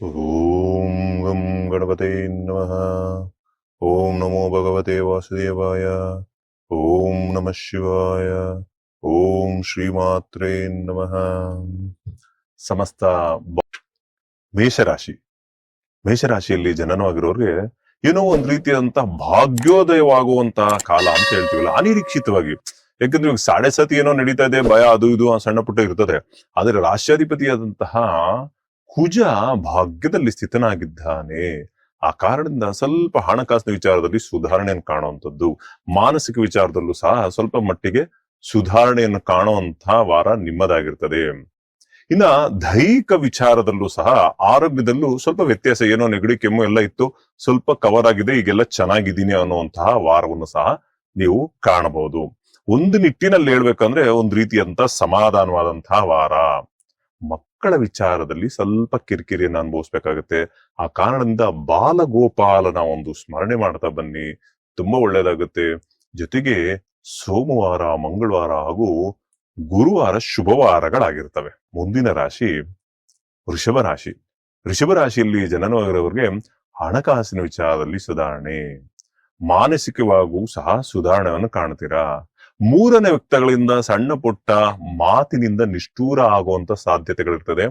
ಓಂ ಗಣಪತೆ ನಮಃ ಓಂ ನಮೋ ಭಗವತೆ ವಾಸುದೇವಾಯ ಓಂ ನಮಃ ಶಿವಾಯ ಓಂ ಶ್ರೀಮಾತ್ರೇ ನಮಃ ಸಮಸ್ತ ಮೇಷರಾಶಿ. ಮೇಷರಾಶಿಯಲ್ಲಿ ಜನನವಾಗಿರೋರಿಗೆ ಏನೋ ಒಂದ್ ರೀತಿಯಾದಂತಹ ಭಾಗ್ಯೋದಯವಾಗುವಂತಹ ಕಾಲ ಅಂತ ಹೇಳ್ತೀವಲ್ಲ, ಅನಿರೀಕ್ಷಿತವಾಗಿ. ಯಾಕಂದ್ರೆ ಇವಾಗ ಸಾಡೆ ಸತಿ ಏನೋ ನಡೀತಾ ಇದೆ, ಭಯ ಅದು ಇದು ಸಣ್ಣ ಪುಟ್ಟ ಇರ್ತದೆ. ಆದ್ರೆ ರಾಷ್ಟ್ರಾಧಿಪತಿಯಾದಂತಹ ಕುಜ ಭಾಗ್ಯದಲ್ಲಿ ಸ್ಥಿತನಾಗಿದ್ದಾನೆ. ಆ ಕಾರಣದಿಂದ ಸ್ವಲ್ಪ ಹಣಕಾಸಿನ ವಿಚಾರದಲ್ಲಿ ಸುಧಾರಣೆಯನ್ನು ಕಾಣುವಂಥದ್ದು, ಮಾನಸಿಕ ವಿಚಾರದಲ್ಲೂ ಸಹ ಸ್ವಲ್ಪ ಮಟ್ಟಿಗೆ ಸುಧಾರಣೆಯನ್ನು ಕಾಣುವಂತಹ ವಾರ ನಿಮ್ಮದಾಗಿರ್ತದೆ. ಇನ್ನ ದೈಹಿಕ ವಿಚಾರದಲ್ಲೂ ಸಹ ಆರೋಗ್ಯದಲ್ಲೂ ಸ್ವಲ್ಪ ವ್ಯತ್ಯಾಸ ಏನೋ ನೆಗಡಿ, ಕೆಮ್ಮು ಎಲ್ಲ ಇತ್ತು, ಸ್ವಲ್ಪ ಕವರ್ ಆಗಿದೆ, ಈಗೆಲ್ಲ ಚೆನ್ನಾಗಿದ್ದೀನಿ ಅನ್ನುವಂತಹ ವಾರವನ್ನು ಸಹ ನೀವು ಕಾಣಬಹುದು. ಒಂದು ನಿಟ್ಟಿನಲ್ಲಿ ಹೇಳ್ಬೇಕಂದ್ರೆ ಒಂದ್ ರೀತಿಯಂತ ಸಮಾಧಾನವಾದಂತಹ ವಾರ. ಮಕ್ಕಳ ವಿಚಾರದಲ್ಲಿ ಸ್ವಲ್ಪ ಕಿರಿಕಿರಿಯನ್ನು ಅನುಭವಿಸ್ಬೇಕಾಗತ್ತೆ. ಆ ಕಾರಣದಿಂದ ಬಾಲಗೋಪಾಲನ ಒಂದು ಸ್ಮರಣೆ ಮಾಡ್ತಾ ಬನ್ನಿ. ತುಂಬಾ ಒಳ್ಳೇದಾಗುತ್ತೆ. ಜೊತೆಗೆ ಸೋಮವಾರ, ಮಂಗಳವಾರ ಹಾಗೂ ಗುರುವಾರ ಶುಭವಾರಗಳಾಗಿರ್ತವೆ. ಮುಂದಿನ ರಾಶಿ ವೃಷಭ ರಾಶಿ. ವೃಷಭ ರಾಶಿಯಲ್ಲಿ ಜನನವಾಗಿರೋರಿಗೆ ಹಣಕಾಸಿನ ವಿಚಾರದಲ್ಲಿ ಸುಧಾರಣೆ. ಮಾನಸಿಕವಾಗೂ ಸಹ ಸುಧಾರಣೆಯನ್ನು ಕಾಣ್ತೀರಾ? ಮೂರನೇ ವ್ಯಕ್ತಗಳಿಂದ ಸಣ್ಣ ಪುಟ್ಟ ಮಾತಿನಿಂದ ನಿಷ್ಠೂರ ಆಗುವಂತ ಸಾಧ್ಯತೆಗಳಿರ್ತದೆ.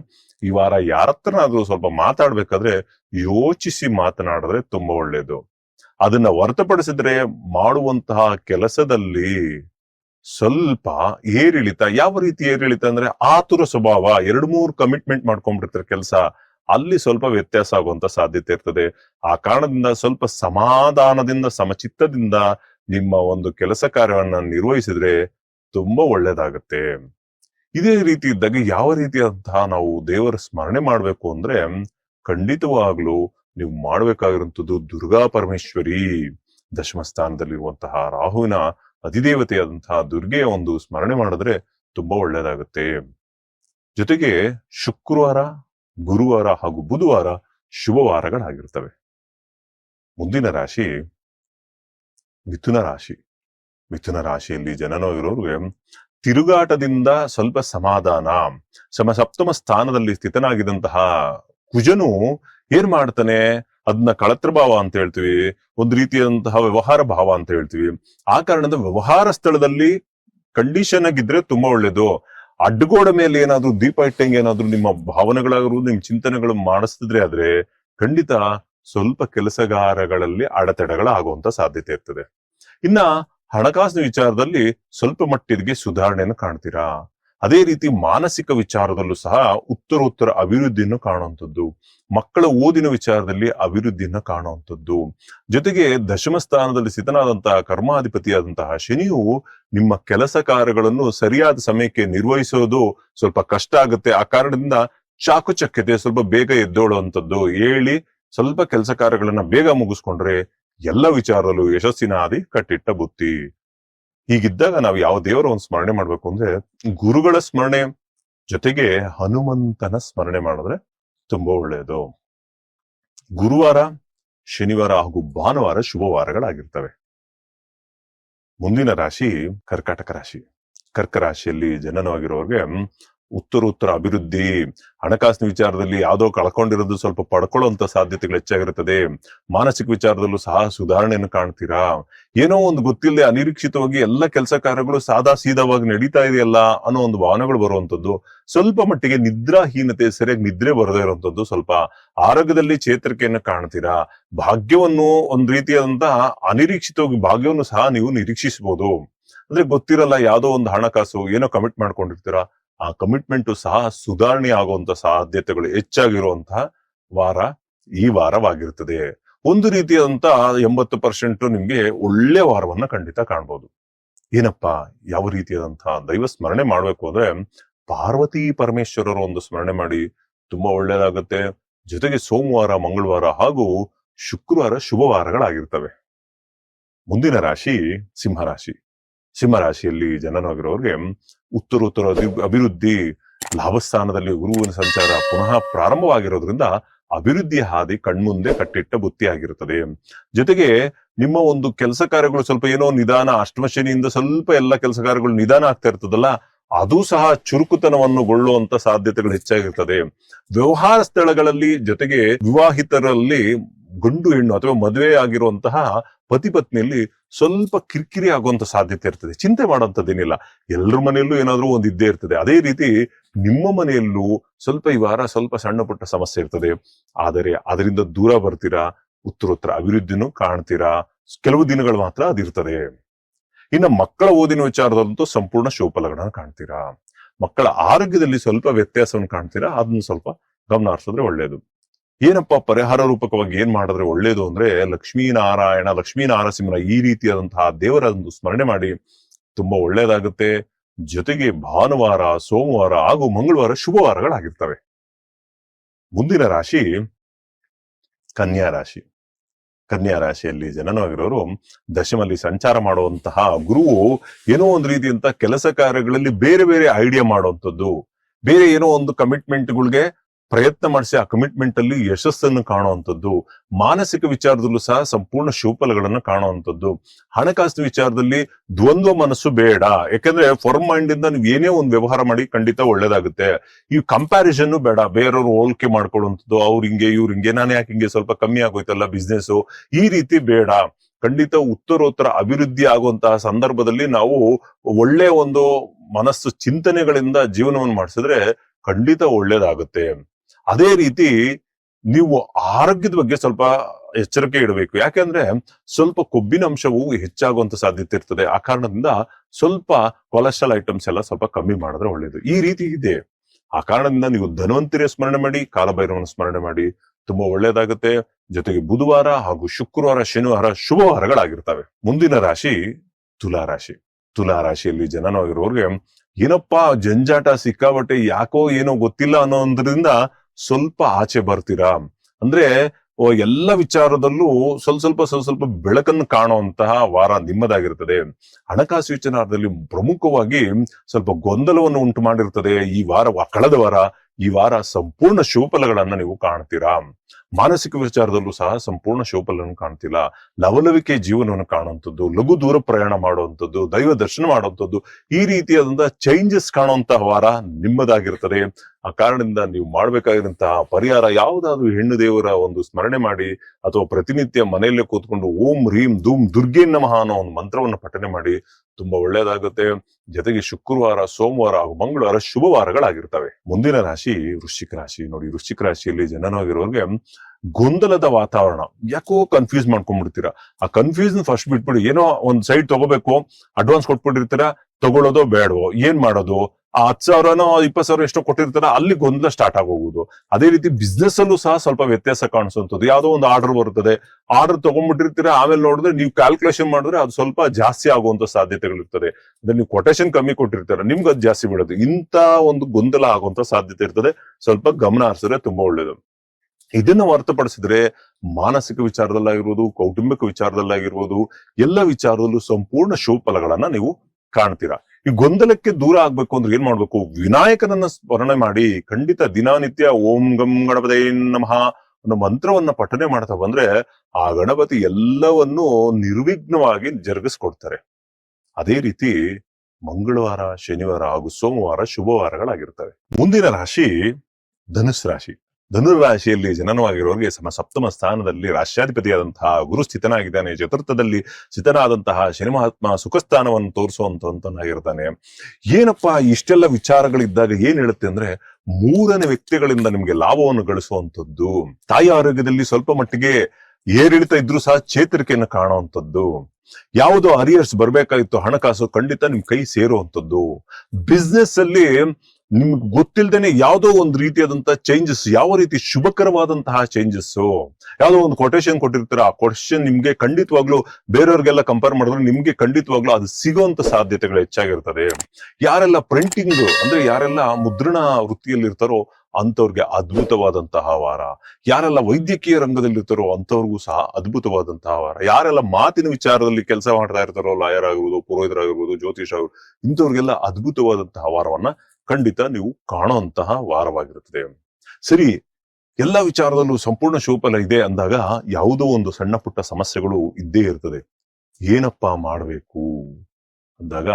ಈ ವಾರ ಯಾರತ್ರನಾದ್ರೂ ಸ್ವಲ್ಪ ಮಾತಾಡ್ಬೇಕಾದ್ರೆ ಯೋಚಿಸಿ ಮಾತನಾಡಿದ್ರೆ ತುಂಬಾ ಒಳ್ಳೇದು. ಅದನ್ನ ಹೊರತುಪಡಿಸಿದ್ರೆ ಮಾಡುವಂತಹ ಕೆಲಸದಲ್ಲಿ ಸ್ವಲ್ಪ ಏರಿಳಿತ, ಯಾವ ರೀತಿ ಏರಿಳಿತ ಅಂದ್ರೆ ಆತುರ ಸ್ವಭಾವ, ಎರಡು ಮೂರು ಕಮಿಟ್ಮೆಂಟ್ ಮಾಡ್ಕೊಂಡ್ಬಿಡ್ತಾರೆ ಕೆಲಸ, ಅಲ್ಲಿ ಸ್ವಲ್ಪ ವ್ಯತ್ಯಾಸ ಆಗುವಂತ ಸಾಧ್ಯತೆ ಇರ್ತದೆ. ಆ ಕಾರಣದಿಂದ ಸ್ವಲ್ಪ ಸಮಾಧಾನದಿಂದ, ಸಮಚಿತ್ತದಿಂದ ನಿಮ್ಮ ಒಂದು ಕೆಲಸ ಕಾರ್ಯವನ್ನ ನಿರ್ವಹಿಸಿದ್ರೆ ತುಂಬಾ ಒಳ್ಳೇದಾಗತ್ತೆ. ಇದೇ ರೀತಿ ಇದ್ದಾಗ ಯಾವ ರೀತಿಯಾದಂತಹ ನಾವು ದೇವರ ಸ್ಮರಣೆ ಮಾಡ್ಬೇಕು ಅಂದ್ರೆ ಖಂಡಿತವಾಗ್ಲೂ ನೀವು ಮಾಡ್ಬೇಕಾಗಿರುವಂತದ್ದು ದುರ್ಗಾ ಪರಮೇಶ್ವರಿ. ದಶಮ ಸ್ಥಾನದಲ್ಲಿರುವಂತಹ ರಾಹುವಿನ ಅಧಿದೇವತೆಯಾದಂತಹ ದುರ್ಗೆಯ ಒಂದು ಸ್ಮರಣೆ ಮಾಡಿದ್ರೆ ತುಂಬಾ ಒಳ್ಳೇದಾಗುತ್ತೆ. ಜೊತೆಗೆ ಶುಕ್ರವಾರ, ಗುರುವಾರ ಹಾಗೂ ಬುಧವಾರ ಶುಭವಾರಗಳಾಗಿರ್ತವೆ. ಮುಂದಿನ ರಾಶಿ ಮಿಥುನ ರಾಶಿ. ಮಿಥುನ ರಾಶಿಯಲ್ಲಿ ಜನನೋ ಇರೋರಿಗೆ ತಿರುಗಾಟದಿಂದ ಸ್ವಲ್ಪ ಸಮಾಧಾನ. ಸಮ ಸಪ್ತಮ ಸ್ಥಾನದಲ್ಲಿ ಸ್ಥಿತನಾಗಿದ್ದಂತಹ ಕುಜನು ಏನ್ ಮಾಡ್ತಾನೆ? ಅದನ್ನ ಕಳತ್ರ ಭಾವ ಅಂತ ಹೇಳ್ತೀವಿ. ಒಂದು ರೀತಿಯಾದಂತಹ ವ್ಯವಹಾರ ಭಾವ ಅಂತ ಹೇಳ್ತೀವಿ. ಆ ಕಾರಣದ ವ್ಯವಹಾರ ಸ್ಥಳದಲ್ಲಿ ಕಂಡೀಷನ್ ಆಗಿದ್ರೆ ತುಂಬಾ ಒಳ್ಳೇದು. ಅಡ್ಡಗೋಡ ಮೇಲೆ ಏನಾದ್ರೂ ದೀಪ ಇಟ್ಟಂಗೆ ಏನಾದ್ರೂ ನಿಮ್ಮ ಭಾವನೆಗಳಾಗಿರ್ಬೋದು ನಿಮ್ ಚಿಂತನೆಗಳು ಮಾಡಿಸ್ತಿದ್ರೆ ಆದ್ರೆ ಖಂಡಿತ ಸ್ವಲ್ಪ ಕೆಲಸಗಾರಗಳಲ್ಲಿ ಅಡೆತಡೆಗಳಾಗುವಂತ ಸಾಧ್ಯತೆ ಇರ್ತದೆ. ಇನ್ನ ಹಣಕಾಸಿನ ವಿಚಾರದಲ್ಲಿ ಸ್ವಲ್ಪ ಮಟ್ಟಿಗೆ ಸುಧಾರಣೆಯನ್ನು ಕಾಣ್ತೀರಾ? ಅದೇ ರೀತಿ ಮಾನಸಿಕ ವಿಚಾರದಲ್ಲೂ ಸಹ ಉತ್ತರೋತ್ತರ ಅಭಿವೃದ್ಧಿಯನ್ನು ಕಾಣುವಂಥದ್ದು, ಮಕ್ಕಳ ಓದಿನ ವಿಚಾರದಲ್ಲಿ ಅಭಿವೃದ್ಧಿಯನ್ನು ಕಾಣುವಂಥದ್ದು, ಜೊತೆಗೆ ದಶಮ ಸ್ಥಾನದಲ್ಲಿ ಸ್ಥಿತನಾದಂತಹ ಕರ್ಮಾಧಿಪತಿಯಾದಂತಹ ಶನಿಯು ನಿಮ್ಮ ಕೆಲಸ ಕಾರ್ಯಗಳನ್ನು ಸರಿಯಾದ ಸಮಯಕ್ಕೆ ನಿರ್ವಹಿಸೋದು ಸ್ವಲ್ಪ ಕಷ್ಟ ಆಗುತ್ತೆ. ಆ ಕಾರಣದಿಂದ ಚಾಕುಚಕ್ಯತೆ ಸ್ವಲ್ಪ ಬೇಗ ಎದ್ದೋಳುವಂಥದ್ದು. ಹೇಳಿ ಸ್ವಲ್ಪ ಕೆಲಸ ಕಾರ್ಯಗಳನ್ನ ಬೇಗ ಮುಗಿಸ್ಕೊಂಡ್ರೆ ಎಲ್ಲ ವಿಚಾರದಲ್ಲೂ ಯಶಸ್ಸಿನ ಹಾದಿ ಕಟ್ಟಿಟ್ಟ ಬುತ್ತಿ. ಹೀಗಿದ್ದಾಗ ನಾವು ಯಾವ ದೇವರ ಒಂದು ಸ್ಮರಣೆ ಮಾಡ್ಬೇಕು ಅಂದ್ರೆ ಗುರುಗಳ ಸ್ಮರಣೆ ಜೊತೆಗೆ ಹನುಮಂತನ ಸ್ಮರಣೆ ಮಾಡಿದ್ರೆ ತುಂಬಾ ಒಳ್ಳೆಯದು ಗುರುವಾರ, ಶನಿವಾರ ಹಾಗೂ ಭಾನುವಾರ ಶುಭವಾರಗಳಾಗಿರ್ತವೆ ಮುಂದಿನ ರಾಶಿ ಕರ್ಕಾಟಕ ರಾಶಿ. ಕರ್ಕ ರಾಶಿಯಲ್ಲಿ ಜನನವಾಗಿರೋರಿಗೆ ಉತ್ತರೋತ್ತರ ಅಭಿವೃದ್ಧಿ, ಹಣಕಾಸಿನ ವಿಚಾರದಲ್ಲಿ ಯಾವುದೋ ಕಳ್ಕೊಂಡಿರೋದು ಸ್ವಲ್ಪ ಪಡ್ಕೊಳ್ಳುವಂತ ಸಾಧ್ಯತೆಗಳು ಹೆಚ್ಚಾಗಿರುತ್ತದೆ. ಮಾನಸಿಕ ವಿಚಾರದಲ್ಲೂ ಸಹ ಸುಧಾರಣೆಯನ್ನು ಕಾಣ್ತೀರಾ? ಏನೋ ಒಂದು ಗೊತ್ತಿಲ್ಲದೆ ಅನಿರೀಕ್ಷಿತವಾಗಿ ಎಲ್ಲ ಕೆಲಸ ಕಾರ್ಯಗಳು ಸಾದಾ ಸೀದಾವಾಗಿ ನಡೀತಾ ಇದೆಯಲ್ಲ ಅನ್ನೋ ಒಂದು ಭಾವನೆಗಳು ಬರುವಂತದ್ದು ಸ್ವಲ್ಪ ಮಟ್ಟಿಗೆ ನಿದ್ರಾಹೀನತೆ, ಸರಿಯಾಗಿ ನಿದ್ರೆ ಬರದೇ ಇರುವಂತದ್ದು ಸ್ವಲ್ಪ ಆರೋಗ್ಯದಲ್ಲಿ ಚೇತರಿಕೆಯನ್ನು ಕಾಣ್ತೀರಾ? ಭಾಗ್ಯವನ್ನು ಒಂದ್ ರೀತಿಯಾದಂತಹ ಅನಿರೀಕ್ಷಿತವಾಗಿ ಭಾಗ್ಯವನ್ನು ಸಹ ನೀವು ನಿರೀಕ್ಷಿಸಬಹುದು ಅಂದ್ರೆ ಗೊತ್ತಿರಲ್ಲ ಯಾವುದೋ ಒಂದು ಹಣಕಾಸು ಏನೋ ಕಮಿಟ್ ಮಾಡ್ಕೊಂಡಿರ್ತೀರಾ? ಆ ಕಮಿಟ್ಮೆಂಟ್ ಸಹ ಸುಧಾರಣೆ ಆಗುವಂತ ಸಾಧ್ಯತೆಗಳು ಹೆಚ್ಚಾಗಿರುವಂತಹ ವಾರ ಈ ವಾರವಾಗಿರುತ್ತದೆ ಒಂದು ರೀತಿಯಾದಂತಹ ಎಂಬತ್ತು ಪರ್ಸೆಂಟ್ ನಿಮ್ಗೆ ಒಳ್ಳೆ ವಾರವನ್ನ ಖಂಡಿತ ಕಾಣ್ಬೋದು. ಏನಪ್ಪಾ, ಯಾವ ರೀತಿಯಾದಂತಹ ದೈವ ಸ್ಮರಣೆ ಮಾಡ್ಬೇಕು ಅಂದ್ರೆ ಪಾರ್ವತಿ ಪರಮೇಶ್ವರರ ಒಂದು ಸ್ಮರಣೆ ಮಾಡಿ ತುಂಬಾ ಒಳ್ಳೇದಾಗುತ್ತೆ. ಜೊತೆಗೆ ಸೋಮವಾರ, ಮಂಗಳವಾರ ಹಾಗೂ ಶುಕ್ರವಾರ ಶುಭವಾರಗಳಾಗಿರ್ತವೆ. ಮುಂದಿನ ರಾಶಿ ಸಿಂಹರಾಶಿ ಸಿಂಹರಾಶಿಯಲ್ಲಿ ಜನನವಾಗಿರೋರಿಗೆ ಉತ್ತರೋತ್ತರ ಉತ್ತರ ಅಭಿವೃದ್ಧಿ ಲಾಭಸ್ಥಾನದಲ್ಲಿ ಗುರುವಿನ ಸಂಚಾರ ಪುನಃ ಪ್ರಾರಂಭವಾಗಿರೋದ್ರಿಂದ ಅಭಿವೃದ್ಧಿಯ ಹಾದಿ ಕಣ್ಮುಂದೆ ಕಟ್ಟಿಟ್ಟ ಬುತ್ತಿ ಆಗಿರುತ್ತದೆ ಜೊತೆಗೆ ನಿಮ್ಮ ಒಂದು ಕೆಲಸ ಕಾರ್ಯಗಳು ಸ್ವಲ್ಪ ಏನೋ ನಿಧಾನ, ಅಷ್ಟಮ ಶನಿಯಿಂದ ಸ್ವಲ್ಪ ಎಲ್ಲ ಕೆಲಸ ಕಾರ್ಯಗಳು ನಿಧಾನ ಆಗ್ತಾ ಇರ್ತದಲ್ಲ, ಅದು ಸಹ ಚುರುಕುತನವನ್ನು ಗೊಳ್ಳುವಂತ ಸಾಧ್ಯತೆಗಳು ಹೆಚ್ಚಾಗಿರ್ತದೆ. ವ್ಯವಹಾರ ಸ್ಥಳಗಳಲ್ಲಿ ಜೊತೆಗೆ ವಿವಾಹಿತರಲ್ಲಿ ಗಂಡು ಹೆಣ್ಣು ಅಥವಾ ಮದುವೆ ಆಗಿರುವಂತಹ ಪತಿ ಪತ್ನಿಯಲ್ಲಿ ಸ್ವಲ್ಪ ಕಿರಿಕಿರಿ ಆಗುವಂತ ಸಾಧ್ಯತೆ ಇರ್ತದೆ. ಚಿಂತೆ ಮಾಡುವಂತದ್ದೇನಿಲ್ಲ ಎಲ್ಲರ ಮನೆಯಲ್ಲೂ ಏನಾದ್ರೂ ಒಂದು ಇದ್ದೇ ಇರ್ತದೆ. ಅದೇ ರೀತಿ ನಿಮ್ಮ ಮನೆಯಲ್ಲೂ ಸ್ವಲ್ಪ ಈ ವಾರ ಸ್ವಲ್ಪ ಸಣ್ಣ ಪುಟ್ಟ ಸಮಸ್ಯೆ ಇರ್ತದೆ. ಆದರೆ ಅದರಿಂದ ದೂರ ಬರ್ತೀರಾ? ಉತ್ತರೋತ್ತರ ಅಭಿವೃದ್ಧಿನೂ ಕಾಣ್ತೀರಾ? ಕೆಲವು ದಿನಗಳು ಮಾತ್ರ ಅದಿರ್ತದೆ. ಇನ್ನು ಮಕ್ಕಳ ಓದಿನ ವಿಚಾರದಲ್ಲಂತೂ ಸಂಪೂರ್ಣ ಶೋಪಲಗಳನ್ನು ಕಾಣ್ತೀರಾ? ಮಕ್ಕಳ ಆರೋಗ್ಯದಲ್ಲಿ ಸ್ವಲ್ಪ ವ್ಯತ್ಯಾಸವನ್ನು ಕಾಣ್ತೀರಾ? ಅದನ್ನು ಸ್ವಲ್ಪ ಗಮನ ಹರಿಸಿದ್ರೆ ಒಳ್ಳೇದು. ಏನಪ್ಪ ಪರಿಹಾರ ರೂಪಕವಾಗಿ ಏನ್ ಮಾಡಿದ್ರೆ ಒಳ್ಳೇದು ಅಂದ್ರೆ ಲಕ್ಷ್ಮೀನಾರಾಯಣ ಲಕ್ಷ್ಮೀ ನಾರಸಿಂಹನ ಈ ರೀತಿಯಾದಂತಹ ದೇವರ ಒಂದು ಸ್ಮರಣೆ ಮಾಡಿ ತುಂಬಾ ಒಳ್ಳೇದಾಗುತ್ತೆ. ಜೊತೆಗೆ ಭಾನುವಾರ, ಸೋಮವಾರ ಹಾಗೂ ಮಂಗಳವಾರ ಶುಭವಾರಗಳಾಗಿರ್ತವೆ. ಮುಂದಿನ ರಾಶಿ ಕನ್ಯಾ ರಾಶಿ. ಕನ್ಯಾ ರಾಶಿಯಲ್ಲಿ ಜನನವಾಗಿರೋರು ದಶಮಲ್ಲಿ ಸಂಚಾರ ಮಾಡುವಂತಹ ಗುರುವು ಏನೋ ಒಂದು ರೀತಿಯಂತ ಕೆಲಸ ಕಾರ್ಯಗಳಲ್ಲಿ ಬೇರೆ ಬೇರೆ ಐಡಿಯಾ ಮಾಡುವಂಥದ್ದು. ಬೇರೆ ಏನೋ ಒಂದು ಕಮಿಟ್ಮೆಂಟ್ಗಳಿಗೆ ಪ್ರಯತ್ನ ಮಾಡಿಸಿ ಆ ಕಮಿಟ್ಮೆಂಟ್ ಅಲ್ಲಿ ಯಶಸ್ಸನ್ನು ಕಾಣುವಂಥದ್ದು, ಮಾನಸಿಕ ವಿಚಾರದಲ್ಲೂ ಸಹ ಸಂಪೂರ್ಣ ಶೋಪಲಗಳನ್ನು ಕಾಣುವಂಥದ್ದು. ಹಣಕಾಸಿನ ವಿಚಾರದಲ್ಲಿ ದ್ವಂದ್ವ ಮನಸ್ಸು ಬೇಡ. ಯಾಕಂದ್ರೆ ಫಾರ್ಮ್ ಮೈಂಡ್ ಇಂದ ನೀವು ಏನೇ ಒಂದು ವ್ಯವಹಾರ ಮಾಡಿ ಖಂಡಿತ ಒಳ್ಳೇದಾಗುತ್ತೆ. ಈ ಕಂಪ್ಯಾರಿಸನ್ ಬೇಡ. ಬೇರೆಯವರು ಹೋಲಿಕೆ ಮಾಡ್ಕೊಳ್ಳುವಂಥದ್ದು, ಅವ್ರು ಹಿಂಗೆ, ಇವ್ರು ಹಿಂಗೆ, ನಾನು ಯಾಕೆ ಹಿಂಗೆ, ಸ್ವಲ್ಪ ಕಮ್ಮಿ ಆಗೋಯ್ತಲ್ಲ ಬಿಸ್ನೆಸ್ ಈ ರೀತಿ ಬೇಡ. ಖಂಡಿತ ಉತ್ತರೋತ್ತರ ಅಭಿವೃದ್ಧಿ ಆಗುವಂತಹ ಸಂದರ್ಭದಲ್ಲಿ ನಾವು ಒಳ್ಳೆ ಒಂದು ಮನಸ್ಸು ಚಿಂತನೆಗಳಿಂದ ಜೀವನವನ್ನು ಮಾಡಿಸಿದ್ರೆ ಖಂಡಿತ ಒಳ್ಳೇದಾಗುತ್ತೆ. ಅದೇ ರೀತಿ ನೀವು ಆರೋಗ್ಯದ ಬಗ್ಗೆ ಸ್ವಲ್ಪ ಎಚ್ಚರಿಕೆ ಇಡಬೇಕು. ಯಾಕೆಂದ್ರೆ ಸ್ವಲ್ಪ ಕೊಬ್ಬಿನ ಅಂಶವು ಹೆಚ್ಚಾಗುವಂತ ಸಾಧ್ಯತೆ ಇರ್ತದೆ. ಆ ಕಾರಣದಿಂದ ಸ್ವಲ್ಪ ಕೊಲೆಸ್ಟ್ರಾಲ್ ಐಟಮ್ಸ್ ಎಲ್ಲ ಸ್ವಲ್ಪ ಕಮ್ಮಿ ಮಾಡಿದ್ರೆ ಒಳ್ಳೇದು. ಈ ರೀತಿ ಇದೆ. ಆ ಕಾರಣದಿಂದ ನೀವು ಧನ್ವಂತರಿಯ ಸ್ಮರಣೆ ಮಾಡಿ, ಕಾಲಭೈರವನ ಸ್ಮರಣೆ ಮಾಡಿ, ತುಂಬಾ ಒಳ್ಳೇದಾಗುತ್ತೆ. ಜೊತೆಗೆ ಬುಧವಾರ ಹಾಗೂ ಶುಕ್ರವಾರ, ಶನಿವಾರ ಶುಭವಾರಗಳಾಗಿರ್ತವೆ ಮುಂದಿನ ರಾಶಿ ತುಲಾ ರಾಶಿ. ತುಲಾ ರಾಶಿಯಲ್ಲಿ ಜನನವಾಗಿರುವವ್ರಿಗೆ ಏನಪ್ಪಾ ಜಂಜಾಟ ಸಿಕ್ಕಾಬಟ್ಟೆ ಯಾಕೋ ಏನೋ ಗೊತ್ತಿಲ್ಲ ಅನ್ನೋದ್ರಿಂದ ಸ್ವಲ್ಪ ಆಚೆ ಬರ್ತೀರಾ? ಅಂದ್ರೆ ಎಲ್ಲ ವಿಚಾರದಲ್ಲೂ ಸ್ವಲ್ಪ ಸ್ವಲ್ಪ ಸ್ವಲ್ಪ ಸ್ವಲ್ಪ ಬೆಳಕನ್ನು ಕಾಣುವಂತಹ ವಾರ ನಿಮ್ಮದಾಗಿರ್ತದೆ. ಹಣಕಾಸು ವಿಚಾರದಲ್ಲಿ ಪ್ರಮುಖವಾಗಿ ಸ್ವಲ್ಪ ಗೊಂದಲವನ್ನು ಉಂಟು ಮಾಡಿರ್ತದೆ ಈ ವಾರ, ಕಳೆದ ವಾರ, ಈ ವಾರ ಸಂಪೂರ್ಣ ಶುಭಫಲಗಳನ್ನ ನೀವು ಕಾಣ್ತೀರಾ? ಮಾನಸಿಕ ವಿಚಾರದಲ್ಲೂ ಸಹ ಸಂಪೂರ್ಣ ಶೋಪಲನ್ನು ಕಾಣ್ತಿಲ್ಲ. ಲವಲವಿಕೆ ಜೀವನವನ್ನು ಕಾಣುವಂಥದ್ದು, ಲಘು ದೂರ ಪ್ರಯಾಣ ಮಾಡುವಂಥದ್ದು, ದೈವ ದರ್ಶನ ಮಾಡುವಂಥದ್ದು, ಈ ರೀತಿಯಾದಂತಹ ಚೇಂಜಸ್ ಕಾಣುವಂತಹ ವಾರ ನಿಮ್ಮದಾಗಿರ್ತದೆ. ಆ ಕಾರಣದಿಂದ ನೀವು ಮಾಡಬೇಕಾಗಿರುವಂತಹ ಪರಿಹಾರ ಯಾವುದಾದ್ರೂ ಹೆಣ್ಣು ದೇವರ ಒಂದು ಸ್ಮರಣೆ ಮಾಡಿ ಅಥವಾ ಪ್ರತಿನಿತ್ಯ ಮನೆಯಲ್ಲೇ ಕೂತ್ಕೊಂಡು ಓಂ ಹ್ರೀಂ ಧೂಮ್ ದುರ್ಗೆ ನಮಃ ಅನ್ನೋ ಒಂದು ಮಂತ್ರವನ್ನು ಪಠನೆ ಮಾಡಿ ತುಂಬಾ ಒಳ್ಳೆಯದಾಗುತ್ತೆ. ಜೊತೆಗೆ ಶುಕ್ರವಾರ, ಸೋಮವಾರ ಹಾಗೂ ಮಂಗಳವಾರ ಶುಭವಾರಗಳಾಗಿರ್ತವೆ. ಮುಂದಿನ ರಾಶಿ ವೃಶ್ಚಿಕ ರಾಶಿ. ನೋಡಿ, ವೃಶ್ಚಿಕ ರಾಶಿಯಲ್ಲಿ ಜನನವಾಗಿರೋರ್ಗೆ ಗೊಂದಲದ ವಾತಾವರಣ. ಯಾಕೋ ಕನ್ಫ್ಯೂಸ್ ಮಾಡ್ಕೊಂಡ್ಬಿಡ್ತೀರಾ? ಆ ಕನ್ಫ್ಯೂಸ್ ಫಸ್ಟ್ ಬಿಟ್ಬಿಡಿ. ಏನೋ ಒಂದ್ ಸೈಡ್ ತಗೋಬೇಕು ಅಡ್ವಾನ್ಸ್ ಕೊಟ್ಬಿಟ್ಟಿರ್ತೀರಾ? ತಗೊಳ್ಳೋದೋ ಬೇಡವೋ? ಏನ್ ಮಾಡೋದು? ಆ ಹತ್ತು ಸಾವಿರನೋ ಇಪ್ಪತ್ತು ಸಾವಿರ ಎಷ್ಟೋ ಕೊಟ್ಟಿರ್ತಾರ? ಅಲ್ಲಿ ಗೊಂದಲ ಸ್ಟಾರ್ಟ್ ಆಗೋಗುದು ಅದೇ ರೀತಿ ಬಿಸ್ನೆಸ್ ಅಲ್ಲೂ ಸಹ ಸ್ವಲ್ಪ ವ್ಯತ್ಯಾಸ ಕಾಣಿಸುವಂಥದ್ದು. ಯಾವುದೋ ಒಂದು ಆರ್ಡರ್ ಬರ್ತದೆ. ಆರ್ಡರ್ ತಗೊಂಡ್ಬಿಟ್ಟಿರ್ತೀರಾ? ಆಮೇಲೆ ನೋಡಿದ್ರೆ ನೀವು ಕ್ಯಾಲ್ಕುಲೇಷನ್ ಮಾಡಿದ್ರೆ ಅದು ಸ್ವಲ್ಪ ಜಾಸ್ತಿ ಆಗುವಂತ ಸಾಧ್ಯತೆಗಳಿರ್ತದೆ. ಅಂದ್ರೆ ನೀವು ಕೊಟೇಶನ್ ಕಮ್ಮಿ ಕೊಟ್ಟಿರ್ತೀರ? ನಿಮ್ಗೆ ಅದು ಜಾಸ್ತಿ ಬಿಡೋದು ಇಂತ ಒಂದು ಗೊಂದಲ ಆಗುವಂತ ಸಾಧ್ಯತೆ ಇರ್ತದೆ. ಸ್ವಲ್ಪ ಗಮನ ಹರಿಸಿದ್ರೆ ತುಂಬಾ ಒಳ್ಳೇದು. ಇದನ್ನ ಹೊರತುಪಡಿಸಿದ್ರೆ ಮಾನಸಿಕ ವಿಚಾರದಲ್ಲಾಗಿರ್ಬೋದು, ಕೌಟುಂಬಿಕ ವಿಚಾರದಲ್ಲಾಗಿರ್ಬೋದು, ಎಲ್ಲ ವಿಚಾರದಲ್ಲೂ ಸಂಪೂರ್ಣ ಶುಭಫಲಗಳನ್ನ ನೀವು ಕಾಣ್ತೀರಾ. ಈ ಗೊಂದಲಕ್ಕೆ ದೂರ ಆಗ್ಬೇಕು ಅಂದ್ರೆ ಏನ್ ಮಾಡ್ಬೇಕು? ವಿನಾಯಕನನ್ನ ಸ್ಮರಣೆ ಮಾಡಿ ಖಂಡಿತ ದಿನನಿತ್ಯ ಓಂ ಗಂ ಗಣಪತಿ ನಮಃ ಅನ್ನೋ ಮಂತ್ರವನ್ನ ಪಠನೆ ಮಾಡ್ತಾ ಬಂದ್ರೆ ಆ ಗಣಪತಿ ಎಲ್ಲವನ್ನೂ ನಿರ್ವಿಘ್ನವಾಗಿ ಜರುಗಿಸ್ಕೊಡ್ತಾರೆ. ಅದೇ ರೀತಿ ಮಂಗಳವಾರ, ಶನಿವಾರ ಹಾಗೂ ಸೋಮವಾರ ಶುಭವಾರಗಳಾಗಿರ್ತವೆ. ಮುಂದಿನ ರಾಶಿ ಧನುಸ್ ರಾಶಿ. ಧನುರ್ ರಾಶಿಯಲ್ಲಿ ಜನನವಾಗಿರುವವರಿಗೆ ಸಮ ಸಪ್ತಮ ಸ್ಥಾನದಲ್ಲಿ ರಾಷ್ಟ್ರಾಧಿಪತಿಯಾದಂತಹ ಗುರು ಸ್ಥಿತನಾಗಿದ್ದಾನೆ. ಚತುರ್ಥದಲ್ಲಿ ಸ್ಥಿತನಾದಂತಹ ಶನಿ ಮಹಾತ್ಮ ಸುಖ ಸ್ಥಾನವನ್ನು ಏನಪ್ಪ ಏನಪ್ಪಾ ಇಷ್ಟೆಲ್ಲ ವಿಚಾರಗಳಿದ್ದಾಗ ಏನ್ ಹೇಳುತ್ತೆ ಅಂದ್ರೆ ಮೂರನೇ ವ್ಯಕ್ತಿಗಳಿಂದ ನಿಮ್ಗೆ ಲಾಭವನ್ನು ಗಳಿಸುವಂತದ್ದು ತಾಯಿ ಆರೋಗ್ಯದಲ್ಲಿ ಸ್ವಲ್ಪ ಮಟ್ಟಿಗೆ ಏರಿಳಿತ ಇದ್ರೂ ಸಹ ಚೇತರಿಕೆಯನ್ನು ಕಾಣುವಂಥದ್ದು. ಯಾವುದೋ ಅರಿಯರ್ಸ್ ಬರ್ಬೇಕಾಗಿತ್ತು, ಹಣಕಾಸು ಖಂಡಿತ ನಿಮ್ ಕೈ ಸೇರುವಂತದ್ದು ಬಿಸ್ನೆಸ್ ಅಲ್ಲಿ ನಿಮ್ಗೆ ಗೊತ್ತಿಲ್ದೇನೆ ಯಾವುದೋ ಒಂದು ರೀತಿಯಾದಂತಹ ಚೇಂಜಸ್ ಯಾವ ರೀತಿ ಶುಭಕರವಾದಂತಹ ಚೇಂಜಸ್ ಯಾವುದೋ ಒಂದು ಕೊಟೇಶನ್ ಕೊಟ್ಟಿರ್ತೀರ, ಆ ಕೊಟೇಶನ್ ನಿಮ್ಗೆ ಖಂಡಿತವಾಗ್ಲೂ ಬೇರೆಯವ್ರಿಗೆಲ್ಲ ಕಂಪೇರ್ ಮಾಡಿದ್ರೆ ನಿಮ್ಗೆ ಖಂಡಿತವಾಗ್ಲೂ ಅದು ಸಿಗುವಂತ ಸಾಧ್ಯತೆಗಳು ಹೆಚ್ಚಾಗಿರ್ತದೆ. ಯಾರೆಲ್ಲ ಪ್ರಿಂಟಿಂಗ್ ಅಂದ್ರೆ ಯಾರೆಲ್ಲ ಮುದ್ರಣ ವೃತ್ತಿಯಲ್ಲಿ ಇರ್ತಾರೋ ಅಂತವ್ರಿಗೆ ಅದ್ಭುತವಾದಂತಹ ವಾರ. ಯಾರೆಲ್ಲ ವೈದ್ಯಕೀಯ ರಂಗದಲ್ಲಿ ಇರ್ತಾರೋ ಅಂತವ್ರಿಗೂ ಸಹ ಅದ್ಭುತವಾದಂತಹ ವಾರ. ಯಾರೆಲ್ಲ ಮಾತಿನ ವಿಚಾರದಲ್ಲಿ ಕೆಲಸ ಮಾಡ್ತಾ ಇರ್ತಾರೋ, ಲಾಯರ್ ಆಗಿರ್ಬೋದು, ಪುರೋಹಿತರಾಗಿರ್ಬೋದು, ಜ್ಯೋತಿಷ್ ಆಗಿರ್ಬೋದು, ಇಂಥವ್ರಿಗೆಲ್ಲ ಅದ್ಭುತವಾದಂತಹ ವಾರವನ್ನ ಖಂಡಿತ ನೀವು ಕಾಣುವಂತಹ ವಾರವಾಗಿರುತ್ತದೆ. ಸರಿ, ಎಲ್ಲ ವಿಚಾರದಲ್ಲೂ ಸಂಪೂರ್ಣ ಶೋಫಲ ಇದೆ ಅಂದಾಗ ಯಾವುದೋ ಒಂದು ಸಣ್ಣ ಪುಟ್ಟ ಸಮಸ್ಯೆಗಳು ಇದ್ದೇ ಇರ್ತದೆ. ಏನಪ್ಪಾ ಮಾಡಬೇಕು? ಅಂದಾಗ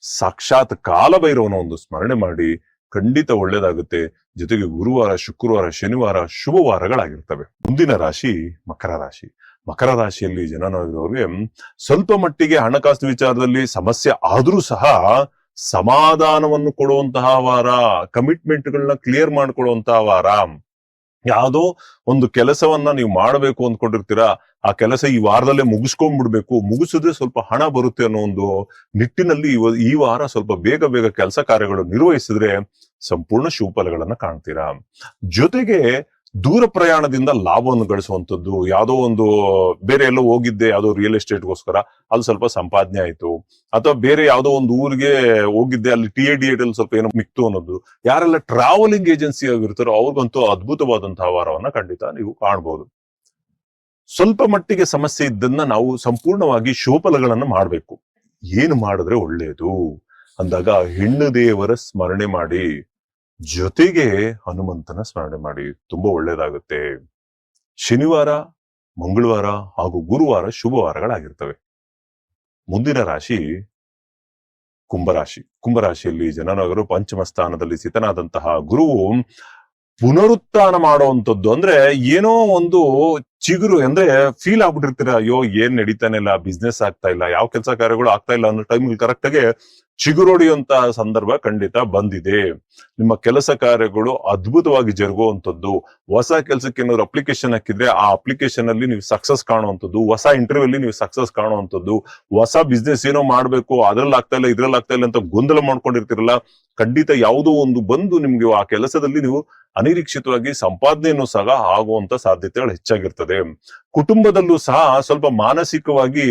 ಸಾಕ್ಷಾತ್ ಕಾಲಭೈರವನ ಒಂದು ಸ್ಮರಣೆ ಮಾಡಿ ಖಂಡಿತ ಒಳ್ಳೇದಾಗುತ್ತೆ. ಜೊತೆಗೆ ಗುರುವಾರ, ಶುಕ್ರವಾರ, ಶನಿವಾರ ಶುಭವಾರಗಳಾಗಿರ್ತವೆ ಮುಂದಿನ ರಾಶಿ ಮಕರ ರಾಶಿ. ಮಕರ ರಾಶಿಯಲ್ಲಿ ಜನನಾಗಿರೋರಿಗೆ ಸ್ವಲ್ಪ ಮಟ್ಟಿಗೆ ಹಣಕಾಸು ವಿಚಾರದಲ್ಲಿ ಸಮಸ್ಯೆ ಆದ್ರೂ ಸಹ ಸಮಾಧಾನವನ್ನು ಕೊಡುವಂತಹ ವಾರ ಕಮಿಟ್ಮೆಂಟ್ಗಳನ್ನ ಕ್ಲಿಯರ್ ಮಾಡ್ಕೊಡುವಂತಹ ವಾರ, ಯಾವುದೋ ಒಂದು ಕೆಲಸವನ್ನ ನೀವು ಮಾಡಬೇಕು ಅಂದ್ಕೊಂಡಿರ್ತೀರಾ, ಆ ಕೆಲಸ ಈ ವಾರದಲ್ಲೇ ಮುಗಿಸ್ಕೊಂಡ್ಬಿಡ್ಬೇಕು, ಮುಗಿಸಿದ್ರೆ ಸ್ವಲ್ಪ ಹಣ ಬರುತ್ತೆ ಅನ್ನೋ ಒಂದು ನಿಟ್ಟಿನಲ್ಲಿ ಈ ವಾರ ಸ್ವಲ್ಪ ಬೇಗ ಬೇಗ ಕೆಲಸ ಕಾರ್ಯಗಳು ನಿರ್ವಹಿಸಿದ್ರೆ ಸಂಪೂರ್ಣ ಶುಭಫಲಗಳನ್ನ ಕಾಣ್ತೀರಾ. ಜೊತೆಗೆ ದೂರ ಪ್ರಯಾಣದಿಂದ ಲಾಭವನ್ನು ಗಳಿಸುವಂತದ್ದು ಯಾವುದೋ ಒಂದು ಬೇರೆ ಎಲ್ಲೋ ಹೋಗಿದ್ದೆ, ಯಾವುದೋ ರಿಯಲ್ ಎಸ್ಟೇಟ್ಗೋಸ್ಕರ ಅಲ್ಲಿ ಸ್ವಲ್ಪ ಸಂಪಾದನೆ ಆಯ್ತು. ಅಥವಾ ಬೇರೆ ಯಾವುದೋ ಒಂದು ಊರಿಗೆ ಹೋಗಿದ್ದೆ, ಅಲ್ಲಿ ಟಿ ಎ ಡಿ ಅಲ್ಲಿ ಸ್ವಲ್ಪ ಏನೋ ಮಿಕ್ತು ಅನ್ನೋದು. ಯಾರೆಲ್ಲ ಟ್ರಾವೆಲಿಂಗ್ ಏಜೆನ್ಸಿ ಆಗಿರ್ತಾರೋ, ಅವ್ರಿಗಂತೂ ಅದ್ಭುತವಾದಂತಹ ವಾರವನ್ನ ಖಂಡಿತ ನೀವು ಕಾಣಬಹುದು ಸ್ವಲ್ಪ ಮಟ್ಟಿಗೆ ಸಮಸ್ಯೆ ಇದ್ದನ್ನ ನಾವು ಸಂಪೂರ್ಣವಾಗಿ ಶೋಪಲಗಳನ್ನು ಮಾಡಬೇಕು. ಏನು ಮಾಡಿದ್ರೆ ಒಳ್ಳೆಯದು ಅಂದಾಗ ಹೆಣ್ಣು ದೇವರ ಸ್ಮರಣೆ ಮಾಡಿ. ಜೊತೆಗೆ ಹನುಮಂತನ ಸ್ಮರಣೆ ಮಾಡಿ ತುಂಬಾ ಒಳ್ಳೇದಾಗುತ್ತೆ. ಶನಿವಾರ, ಮಂಗಳವಾರ ಹಾಗೂ ಗುರುವಾರ ಶುಭವಾರಗಳಾಗಿರ್ತವೆ ಮುಂದಿನ ರಾಶಿ ಕುಂಭರಾಶಿ ಕುಂಭರಾಶಿಯಲ್ಲಿ ಜನನಗರು ಪಂಚಮ ಸ್ಥಾನದಲ್ಲಿ ಸ್ಥಿತನಾದಂತಹ ಗುರುವು ಪುನರುತ್ಥಾನ ಮಾಡುವಂಥದ್ದು ಅಂದ್ರೆ ಏನೋ ಒಂದು ಚಿಗುರು ಅಂದ್ರೆ ಫೀಲ್ ಆಗ್ಬಿಟ್ಟಿರ್ತೀರ, ಅಯ್ಯೋ, ಏನ್ ನಡೀತಾನೆ ಇಲ್ಲ ಬಿಸ್ನೆಸ್ ಆಗ್ತಾ ಇಲ್ಲ, ಯಾವ ಕೆಲಸ ಕಾರ್ಯಗಳು ಆಗ್ತಾ ಇಲ್ಲ ಅನ್ನೋ ಟೈಮ್ ಕರೆಕ್ಟ್ ಆಗಿ ಚಿಗುರೊಡೆಯುವಂತ ಸಂದರ್ಭ ಖಂಡಿತ ಬಂದಿದೆ. ನಿಮ್ಮ ಕೆಲಸ ಕಾರ್ಯಗಳು ಅದ್ಭುತವಾಗಿ ಜರುಗುವಂಥದ್ದು. ಹೊಸ ಕೆಲಸಕ್ಕೆ ಏನಾದ್ರು ಅಪ್ಲಿಕೇಶನ್ ಹಾಕಿದ್ರೆ ಆ ಅಪ್ಲಿಕೇಶನ್ ಅಲ್ಲಿ ನೀವು ಸಕ್ಸಸ್ ಕಾಣುವಂಥದ್ದು. ಹೊಸ ಇಂಟರ್ವ್ಯೂ ಅಲ್ಲಿ ನೀವು ಸಕ್ಸಸ್ ಕಾಣುವಂಥದ್ದು. ಹೊಸ ಬಿಸ್ನೆಸ್ ಏನೋ ಮಾಡ್ಬೇಕು, ಅದ್ರಲ್ಲಿ ಆಗ್ತಾ ಇಲ್ಲ, ಇದ್ರಲ್ಲಿ ಆಗ್ತಾ ಇಲ್ಲ ಅಂತ ಗೊಂದಲ ಮಾಡ್ಕೊಂಡಿರ್ತಿರಲ್ಲ, ಖಂಡಿತ ಯಾವುದೋ ಒಂದು ಬಂದು ನಿಮ್ಗೆ ಆ ಕೆಲಸದಲ್ಲಿ ನೀವು ಅನಿರೀಕ್ಷಿತವಾಗಿ ಸಂಪಾದನೆಯನ್ನು ಸಹ ಆಗುವಂತ ಸಾಧ್ಯತೆಗಳು ಹೆಚ್ಚಾಗಿರ್ತದೆ. ಕುಟುಂಬದಲ್ಲೂ ಸಹ ಸ್ವಲ್ಪ ಮಾನಸಿಕವಾಗಿ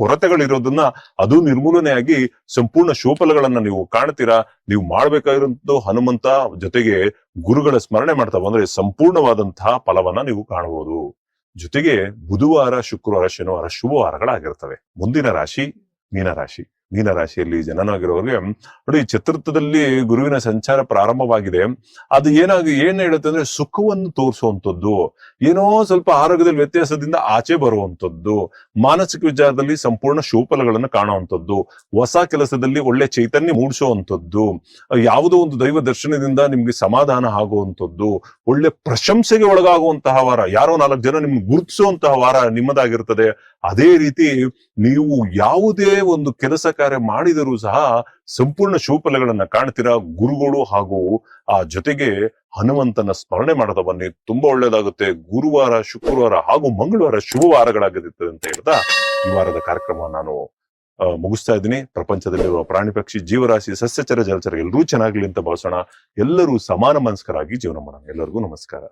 ಕೊರತೆಗಳಿರೋದನ್ನ ಅದು ನಿರ್ಮೂಲನೆಯಾಗಿ ಸಂಪೂರ್ಣ ಶುಭಫಲಗಳನ್ನ ನೀವು ಕಾಣ್ತೀರಾ? ನೀವು ಮಾಡ್ಬೇಕಾಗಿರೋದು ಹನುಮಂತ ಜೊತೆಗೆ ಗುರುಗಳ ಸ್ಮರಣೆ ಮಾಡ್ತಾ ಬಂದ್ರೆ ಸಂಪೂರ್ಣವಾದಂತಹ ಫಲವನ್ನ ನೀವು ಕಾಣಬಹುದು. ಜೊತೆಗೆ ಬುಧವಾರ, ಶುಕ್ರವಾರ, ಶನಿವಾರ ಶುಭವಾರಗಳಾಗಿರ್ತವೆ. ಮುಂದಿನ ರಾಶಿ ಮೀನರಾಶಿ ಮೀನರಾಶಿಯಲ್ಲಿ ಜನನಾಗಿರೋರಿಗೆ ನೋಡಿ, ಚತುರ್ಥದಲ್ಲಿ ಗುರುವಿನ ಸಂಚಾರ ಪ್ರಾರಂಭವಾಗಿದೆ. ಅದು ಏನಾಗಿ, ಏನ್ ಹೇಳುತ್ತೆ ಅಂದ್ರೆ ಸುಖವನ್ನು ತೋರಿಸುವಂಥದ್ದು. ಏನೋ ಸ್ವಲ್ಪ ಆರೋಗ್ಯದಲ್ಲಿ ವ್ಯತ್ಯಾಸದಿಂದ ಆಚೆ ಬರುವಂತದ್ದು ಮಾನಸಿಕ ವಿಚಾರದಲ್ಲಿ ಸಂಪೂರ್ಣ ಶೋಫಲಗಳನ್ನು ಕಾಣುವಂತದ್ದು ಹೊಸ ಕೆಲಸದಲ್ಲಿ ಒಳ್ಳೆ ಚೈತನ್ಯ ಮೂಡಿಸುವಂಥದ್ದು. ಯಾವುದೋ ಒಂದು ದೈವ ದರ್ಶನದಿಂದ ನಿಮ್ಗೆ ಸಮಾಧಾನ ಆಗುವಂಥದ್ದು. ಒಳ್ಳೆ ಪ್ರಶಂಸೆಗೆ ಒಳಗಾಗುವಂತಹ ವಾರ. ಯಾರೋ ನಾಲ್ಕು ಜನ ನಿಮ್ಗೆ ಗುರುತಿಸುವಂತಹ ವಾರ ನಿಮ್ಮದಾಗಿರ್ತದೆ. ಅದೇ ರೀತಿ ನೀವು ಯಾವುದೇ ಒಂದು ಕೆಲಸ ಕಾರ್ಯ ಮಾಡಿದರೂ ಸಹ ಸಂಪೂರ್ಣ ಶುಭಫಲಗಳನ್ನ ಕಾಣ್ತೀರಾ? ಗುರುಗಳು ಹಾಗೂ ಆ ಜೊತೆಗೆ ಹನುಮಂತನ ಸ್ಮರಣೆ ಮಾಡದ ಬನ್ನಿ. ತುಂಬಾ ಒಳ್ಳೇದಾಗುತ್ತೆ. ಗುರುವಾರ, ಶುಕ್ರವಾರ ಹಾಗೂ ಮಂಗಳವಾರ ಶುಭವಾರಗಳಾಗಿರುತ್ತದೆ ಅಂತ ಹೇಳ್ತಾ ಈ ವಾರದ ಕಾರ್ಯಕ್ರಮ ನಾನು ಮುಗಿಸ್ತಾ ಇದ್ದೀನಿ. ಪ್ರಪಂಚದಲ್ಲಿರುವ ಪ್ರಾಣಿ ಪಕ್ಷಿ, ಜೀವರಾಶಿ, ಸಸ್ಯಚರ, ಜಲಚರ ಎಲ್ಲರೂ ಚೆನ್ನಾಗ್ಲಿ ಅಂತ ಭಾವಿಸೋಣ. ಎಲ್ಲರೂ ಸಮಾನ ಮನಸ್ಕರಾಗಿ ಜೀವನ ಮಾಡೋಣ. ಎಲ್ಲರಿಗೂ ನಮಸ್ಕಾರ.